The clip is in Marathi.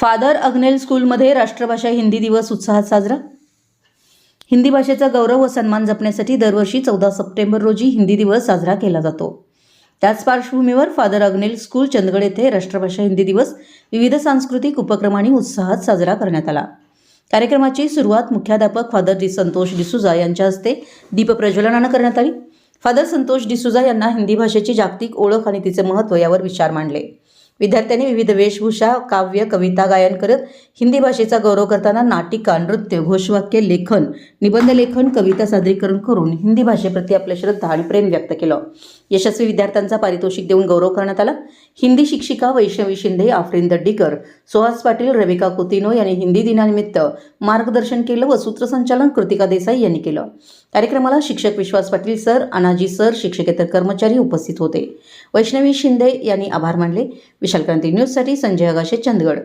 फादर अग्नेल स्कूलमध्ये राष्ट्रभाषा हिंदी दिवस उत्साहात साजरा? हिंदी भाषेचा गौरव व सन्मान जपण्यासाठी दरवर्षी चौदा सप्टेंबर रोजी हिंदी दिवस साजरा केला जातो. त्याच पार्श्वभूमीवर फादर अग्नेल स्कूल चंदगड येथे राष्ट्रभाषा हिंदी दिवस विविध सांस्कृतिक उपक्रमांनी उत्साहात साजरा करण्यात आला. कार्यक्रमाची सुरुवात मुख्याध्यापक फादर डी संतोष डिसुजा यांच्या हस्ते दीपप्रज्वलनानं करण्यात आली. फादर संतोष डिसुजा यांना हिंदी भाषेची जागतिक ओळख आणि तिचे महत्त्व यावर विचार मांडले. विद्यार्थ्यांनी विविध वेशभूषा काव्य कविता गायन करत हिंदी भाषेचा गौरव करताना नाटिका नृत्य घोषवाक्य लेखन निबंध लेखन कविता सादरीकरण करून हिंदी भाषेप्रती आपल्या श्रद्धा आणि प्रेम व्यक्त केलं. यशस्वी विद्यार्थ्यांचा पारितोषिक देऊन गौरव करण्यात आला. हिंदी शिक्षिका वैष्णवी शिंदे आफ्रिन दड्डीकर सुहास पाटील रविका कुतिनो यांनी हिंदी दिनानिमित्त मार्गदर्शन केलं व सूत्रसंचालन कृतिका देसाई यांनी केलं. कार्यक्रमाला शिक्षक विश्वास पाटील सर अनाजी सर शिक्षकेतर कर्मचारी उपस्थित होते. वैष्णवी शिंदे यांनी आभार मानले. विशालक्रांती न्यूजसाठी संजय आगाशे चंदगड